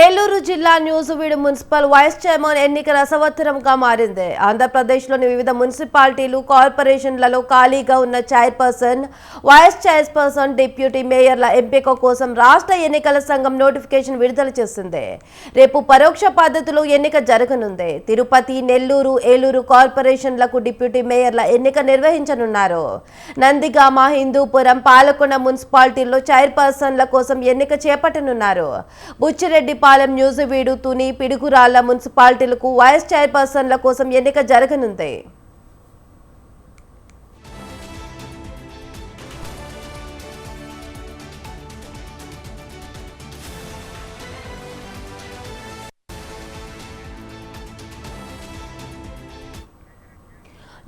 ఏలూరు జిల్లా న్యూస్ వీడు municipal vice chairman ఎన్నిక రసవత్తరంగా మారింది. ఆంధ్రప్రదేశ్లోని వివిధ మున్సిపాలిటీలు కార్పొరేషన్లలో ఖాళీగా ఉన్న చైర్పర్సన్ వైస్ చైర్పర్సన్ డిప్యూటీ మేయర్ల ఎంపిక కోసం రాష్ట్ర ఎన్నికల సంఘం నోటిఫికేషన్ విడుదల చేసింది. రేపు పరోక్ష పద్ధతిలో ఎన్నిక జరగనుంది. తిరుపతి నెల్లూరు ఏలూరు కార్పొరేషన్లకు డిప్యూటీ మేయర్ల ఎన్నిక నిర్వహించనున్నారు. నందిగామ హిందూపురం పాలకొండ మున్సిపాలిటీల్లో చైర్పర్సన్ల కోసం ఎన్నిక చేపట్టనున్నారు. బుచ్చిరెడ్డిపాలెం న్యూజివీడు తుని పిడుగురాళ్ళ మున్సిపాలిటీలకు వైస్ చైర్పర్సన్ల కోసం ఎన్నిక జరగనుంది.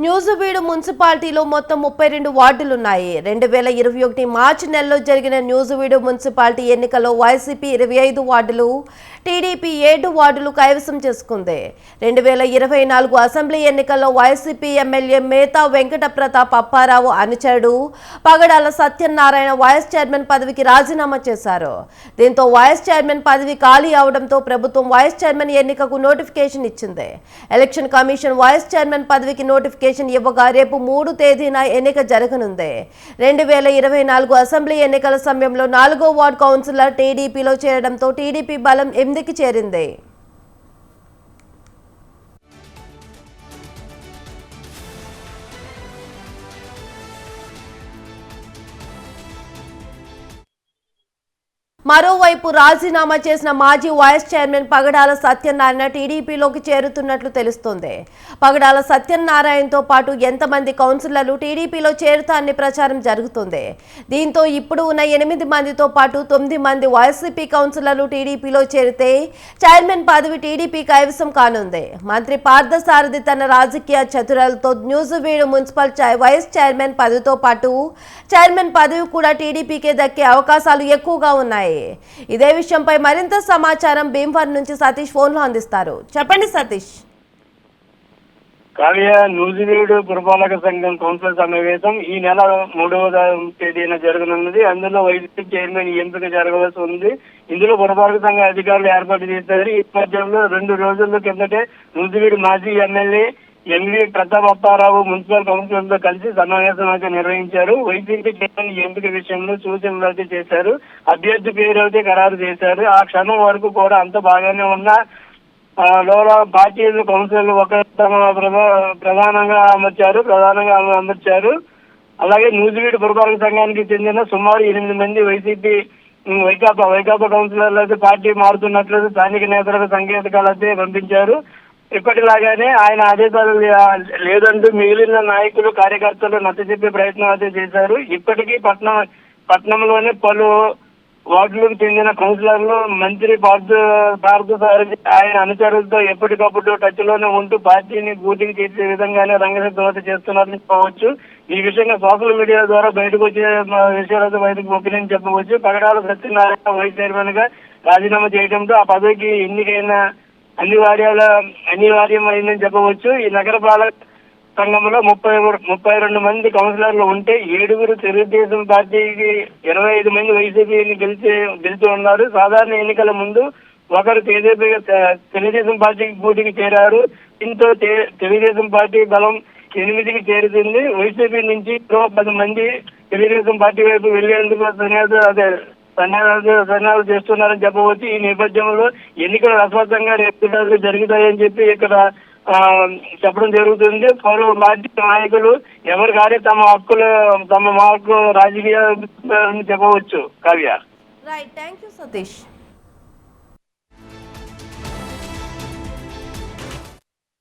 న్యూజివీడు మున్సిపాలిటీలో మొత్తం ముప్పై రెండు వార్డులున్నాయి. రెండు వేల ఇరవై ఒకటి మార్చి నెలలో జరిగిన న్యూజివీడు మున్సిపాలిటీ ఎన్నికల్లో వైసీపీ ఇరవై ఐదు వార్డులు టీడీపీ ఏడు వార్డులు కైవసం చేసుకుంది. రెండు వేల ఇరవై నాలుగు అసెంబ్లీ ఎన్నికల్లో వైసీపీ ఎమ్మెల్యే మేతా వెంకట ప్రతాప్ అప్పారావు అనుచరుడు పగడాల సత్యనారాయణ వైస్ చైర్మన్ పదవికి రాజీనామా చేశారు. దీంతో వైస్ చైర్మన్ పదవి ఖాళీ అవడంతో ప్రభుత్వం వైస్ చైర్మన్ ఎన్నికకు నోటిఫికేషన్ ఇచ్చింది. ఎలక్షన్ కమిషన్ వైస్ చైర్మన్ పదవికి నోటిఫికేషన్ ఇవ్వగా రేపు మూడు తేదీన ఎన్నిక జరగనుంది. రెండు వేల ఇరవై నాలుగు అసెంబ్లీ ఎన్నికల సమయంలో నాలుగో వార్డ్ కౌన్సిలర్ టీడీపీలో చేరడంతో టీడీపీ బలం ఎనిమిదికి చేరింది. మరోవైపు రాజీనామా చేసిన మాజీ వైస్ చైర్మన్ పగడాల సత్యనారాయణ టీడీపీలోకి చేరుతున్నట్లు తెలుస్తోంది. పగడాల సత్యనారాయణతో పాటు ఎంతమంది కౌన్సిలర్లు టీడీపీలో చేరుతారని ప్రచారం జరుగుతుంది. దీంతో ఇప్పుడు ఉన్న ఎనిమిది మందితో పాటు తొమ్మిది మంది వైసీపీ కౌన్సిలర్లు టీడీపీలో చేరితే చైర్మన్ పదవి టీడీపీ కైవసం కానుంది. మంత్రి పార్థసారథి తన రాజకీయ చతురాలతో న్యూజివీడు మున్సిపల్ వైస్ చైర్మన్ పదవితో పాటు చైర్మన్ పదవి కూడా టీడీపీకే దక్కే అవకాశాలు ఎక్కువగా ఉన్నాయి. ఇదే విషయంపై మరింత సమాచారం భీమవరం నుంచి సతీష్ ఫోన్లో అందిస్తారు. చెప్పండి సతీష్. కావ్య నూజివీడు పురపాలక సంఘం కౌన్సిల్ సమావేశం ఈ నెల మూడవ తేదీన జరగనున్నది. అందులో వైసీపీ చైర్మన్ ఎంపిక జరగవలసి ఉంది. ఇందులో పురపాలక సంఘ అధికారులు ఏర్పాటు చేశారు. ఈ నేపథ్యంలో రెండు రోజుల కిందటే నూజివీడు మాజీ MLA M V Pratap municipal కౌన్సిలర్తో కలిసి సమావేశం అయితే నిర్వహించారు. వైసీపీ చైర్మన్ ఎంపిక విషయంలో సూచనలు అయితే చేశారు. అభ్యర్థి పేరు అయితే ఖరారు చేశారు. ఆ క్షణం వరకు కూడా అంత బాగానే ఉన్నా ఆ, పార్టీలు కౌన్సిల్ ఒక ప్రధా- ప్రధానంగా అమర్చారు ప్రధానంగా అమర్చారు. అలాగే నూజివీడు పురపాలక సంఘానికి చెందిన సుమారు ఎనిమిది మంది వైసీపీ వైకాపా వైకాపా కౌన్సిలర్లు అయితే పార్టీ మారుతున్నట్లు స్థానిక నేతలకు సంకేతకాలు అయితే పంపించారు. ఇప్పటిలాగానే ఆయన ఆదేశాలు లేదంటూ మిగిలిన నాయకులు కార్యకర్తలు నచ్చ చెప్పే ప్రయత్నం అయితే చేశారు. ఇప్పటికీ పట్నం పట్నంలోని పలు వార్డులకు చెందిన కౌన్సిలర్లు మంత్రి పార్థ పార్థ ఆయన అనుచరులతో ఎప్పటికప్పుడు టచ్లోనే ఉంటూ పార్టీని బూటింగ్ చేసే విధంగానే రంగసిద్ధత చేస్తున్నారని చెప్పవచ్చు. ఈ విషయంగా సోషల్ మీడియా ద్వారా బయటకు వచ్చే విషయాలతో బయటకు పంపిణీ చెప్పవచ్చు. పగడాల సత్యనారాయణ వైస్ చైర్మన్గా రాజీనామా చేయడంతో ఆ పదవికి ఎన్నికైన అనివార్యాల అనివార్యమైందని చెప్పవచ్చు. ఈ నగర పాలక సంఘంలో ముప్పై ముప్పై రెండు మంది కౌన్సిలర్లు ఉంటే ఏడుగురు తెలుగుదేశం పార్టీకి ఇరవై ఐదు మంది వైసీపీని గెలిచి గెలిచి ఉన్నారు. సాధారణ ఎన్నికల ముందు ఒకరు తెదేపీ తెలుగుదేశం పార్టీకి పోటీకి చేరారు. దీంతో తె- తెలుగుదేశం పార్టీ బలం ఎనిమిదికి చేరుతుంది. వైసీపీ నుంచి పది మంది తెలుగుదేశం పార్టీ వైపు వెళ్ళేందుకు సన్యాసు అదే సన్నాహాలు సన్నాహాలు చేస్తున్నారని చెప్పవచ్చు ఈ నేపథ్యంలో ఎన్నికలు రసవత్తంగా రేపు జరుగుతాయని చెప్పి ఇక్కడ ఆ, చెప్పడం జరుగుతుంది. పలు పార్టీ నాయకులు ఎవరు కానీ తమ హక్కులు తమ మార్కు రాజకీయ చెప్పవచ్చు. Kavya. Right thank you Satish